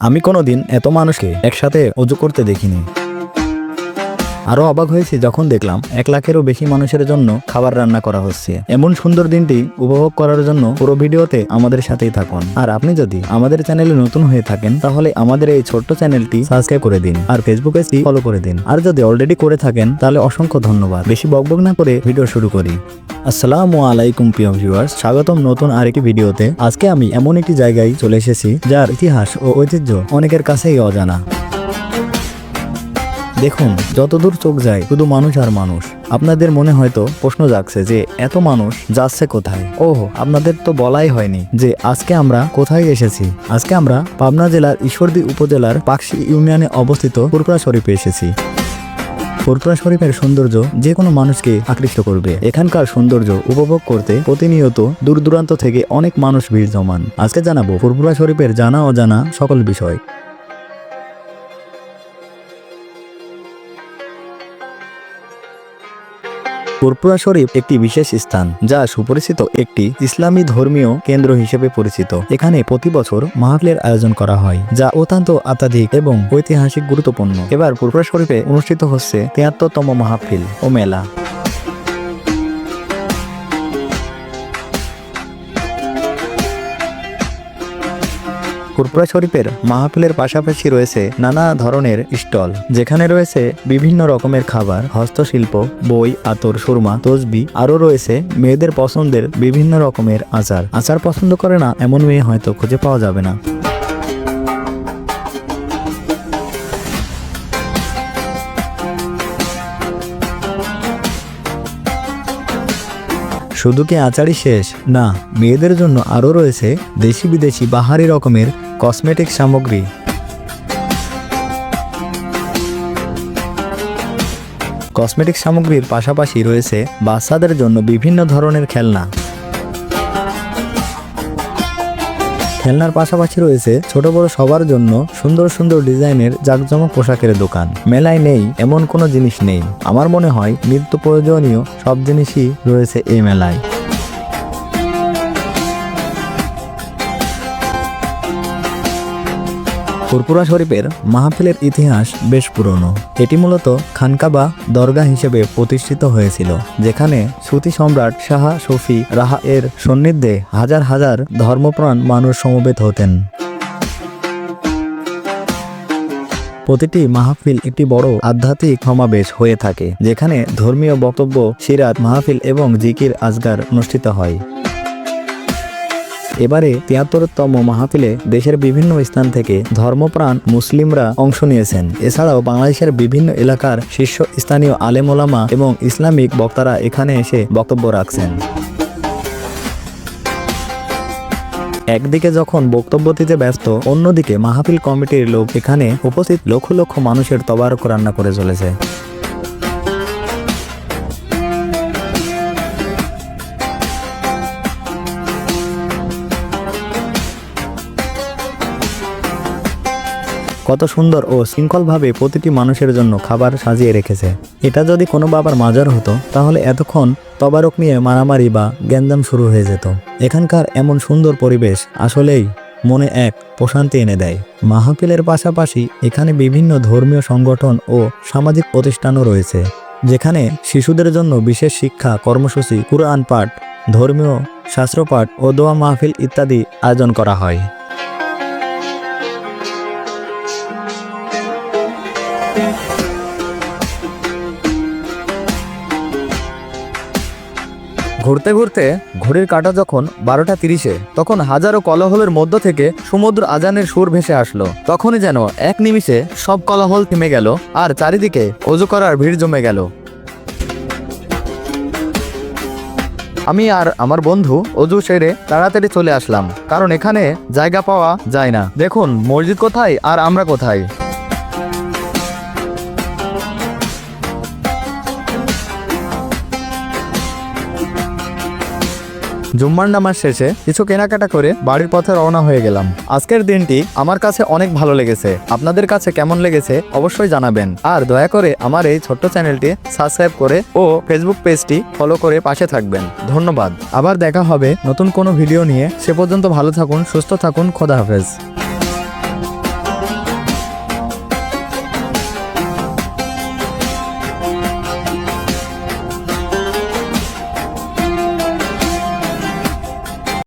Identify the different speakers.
Speaker 1: আমি কোনোদিন এত মানুষকে একসাথে অজু করতে দেখিনি। আরও অবাক হয়েছি যখন দেখলাম এক লাখেরও বেশি মানুষের জন্য খাবার রান্না করা হচ্ছে। এমন সুন্দর দিনটি উপভোগ করার জন্য পুরো ভিডিওতে আমাদের সাথেই থাকুন। আর আপনি যদি আমাদের চ্যানেলে নতুন হয়ে থাকেন, তাহলে আমাদের এই ছোট্ট চ্যানেলটি সাবস্ক্রাইব করে দিন আর ফেসবুক ফলো করে দিন। আর যদি অলরেডি করে থাকেন, তাহলে অসংখ্য ধন্যবাদ। বেশি বকবক না করে ভিডিও শুরু করি। আসসালামু আলাইকুম প্রিয় ভিউয়ার্স স্বাগতম নতুন আরেকটি ভিডিওতে। আজকে আমি এমন একটি জায়গায় চলে এসেছি, যার ইতিহাস ও ঐতিহ্য অনেকের কাছেই অজানা। দেখুন, যতদূর চোখ যায়, শুধু মানুষ আর মানুষ। আপনাদের মনে হয়তো প্রশ্ন জাগছে যে, এত মানুষ যাচ্ছে কোথায়? ওহ, আপনাদের তো বলাই হয়নি যে, আজকে আমরা কোথায় এসেছি। আজকে আমরা পাবনা জেলার ঈশ্বরদী উপজেলার পাকশি ইউনিয়নে অবস্থিত পুরপুরা শরীফে এসেছি। ফুরফুরা শরীফের সৌন্দর্য যে কোনো মানুষকে আকৃষ্ট করবে। এখানকার সৌন্দর্য উপভোগ করতে প্রতিনিয়ত দূর দূরান্ত থেকে অনেক মানুষ ভিড় জমান। আজকে জানাব ফুরফুরা শরীফের জানা অজানা সকল বিষয়। ফুরপুরা শরীফ একটি বিশেষ স্থান, যা সুপরিচিত একটি ইসলামী ধর্মীয় কেন্দ্র হিসেবে পরিচিত। এখানে প্রতি বছর মাহফিলের আয়োজন করা হয়, যা অত্যন্ত আত্মাধিক এবং ঐতিহাসিক গুরুত্বপূর্ণ। এবার ফুরপুরা শরীফে অনুষ্ঠিত হচ্ছে তিয়াত্তরতম মাহফিল ও মেলা। ফুরপুরা শরীফের মাহফিলের পাশাপাশি রয়েছে নানা ধরনের স্টল। যেখানে রয়েছে বিভিন্ন রকমের খাবার, হস্তশিল্প, বই, আতর, সুরমা, তসবি, আরও রয়েছে মেয়েদের পছন্দের বিভিন্ন রকমের আচার। আচার পছন্দ করে না, এমন মেয়ে হয়তো খুঁজে পাওয়া যাবে না। শুধু কি আচারই শেষ? না, মেয়েদের জন্য আরও রয়েছে দেশি বিদেশি বাহারি রকমের কসমেটিক সামগ্রী। কসমেটিক সামগ্রীর পাশাপাশি রয়েছে বাচ্চাদের জন্য বিভিন্ন ধরনের খেলনা। খেলনার পাশাপাশি রয়েছে ছোট বড় সবার জন্য সুন্দর সুন্দর ডিজাইনের জাকজমক পোশাকের দোকান। মেলায় নেই, এমন কোনো জিনিস নেই। আমার মনে হয় নিত্য প্রয়োজনীয় সব জিনিসই রয়েছে এই মেলায়। ফুরপুরা শরীফের মাহফিলের ইতিহাস বেশ পুরনো। এটি মূলত খানকাবা দরগা হিসেবে প্রতিষ্ঠিত হয়েছিল, যেখানে সুতি সম্রাট শাহ শফি রাহা এর সান্নিধ্যে হাজার হাজার ধর্মপ্রাণ মানুষ সমবেত হতেন। প্রতিটি মাহফিল একটি বড় আধ্যাত্মিক সমাবেশ হয়ে থাকে, যেখানে ধর্মীয় বক্তব্য, সিরাত, মাহফিল এবং জিকির আজগার অনুষ্ঠিত হয়। এবারে তিয়াত্তরতম মাহফিলে দেশের বিভিন্ন স্থান থেকে ধর্মপ্রাণ মুসলিমরা অংশ নিয়েছেন। এছাড়াও বাংলাদেশের বিভিন্ন এলাকার শীর্ষ স্থানীয় আলেমোলামা এবং ইসলামিক বক্তারা এখানে এসে বক্তব্য রাখছেন। একদিকে যখন বক্তব্য দিতে ব্যস্ত, অন্যদিকে মাহফিল কমিটির লোক এখানে উপস্থিত লক্ষ লক্ষ মানুষের তবারক রান্না করে চলেছে। কত সুন্দর ও শৃঙ্খলভাবে প্রতিটি মানুষের জন্য খাবার সাজিয়ে রেখেছে। এটা যদি কোনো বাবার মাজার হতো, তাহলে এতক্ষণ তবারক নিয়ে মারামারি বা গ্যাঞ্জাম শুরু হয়ে যেত। এখানকার এমন সুন্দর পরিবেশ আসলেই মনে এক প্রশান্তি এনে দেয়। মাহফিলের পাশাপাশি এখানে বিভিন্ন ধর্মীয় সংগঠন ও সামাজিক প্রতিষ্ঠানও রয়েছে, যেখানে শিশুদের জন্য বিশেষ শিক্ষা, কর্মসূচি, কুরআন পাঠ, ধর্মীয় শাস্ত্রপাঠ ও দোয়া মাহফিল ইত্যাদি আয়োজন করা হয়। ঘুরতে ঘুরতে ঘড়ির কাঁটা যখন বারোটা তিরিশে, তখন হাজারো কলহলের মধ্য থেকে সমুদ্র আজানের সুর ভেসে আসলো। তখনই যেন এক নিমিষে সব কলহল থেমে গেল আর চারিদিকে অজু করার ভিড় জমে গেল। আমি আর আমার বন্ধু অজু সেরে তাড়াতাড়ি চলে আসলাম, কারণ এখানে জায়গা পাওয়া যায় না। দেখুন, মসজিদ কোথায় আর আমরা কোথায়? জুম্মার নামার শেষে কিছু কেনাকাটা করে বাড়ির পথে রওনা হয়ে গেলাম। আজকের দিনটি আমার কাছে অনেক ভালো লেগেছে। আপনাদের কাছে কেমন লেগেছে অবশ্যই জানাবেন। আর দয়া করে আমার এই ছোট্ট চ্যানেলটি সাবস্ক্রাইব করে ও ফেসবুক পেজটি ফলো করে পাশে থাকবেন। ধন্যবাদ। আবার দেখা হবে নতুন কোনো ভিডিও নিয়ে। সে পর্যন্ত ভালো থাকুন, সুস্থ থাকুন, খোদা হাফেজ।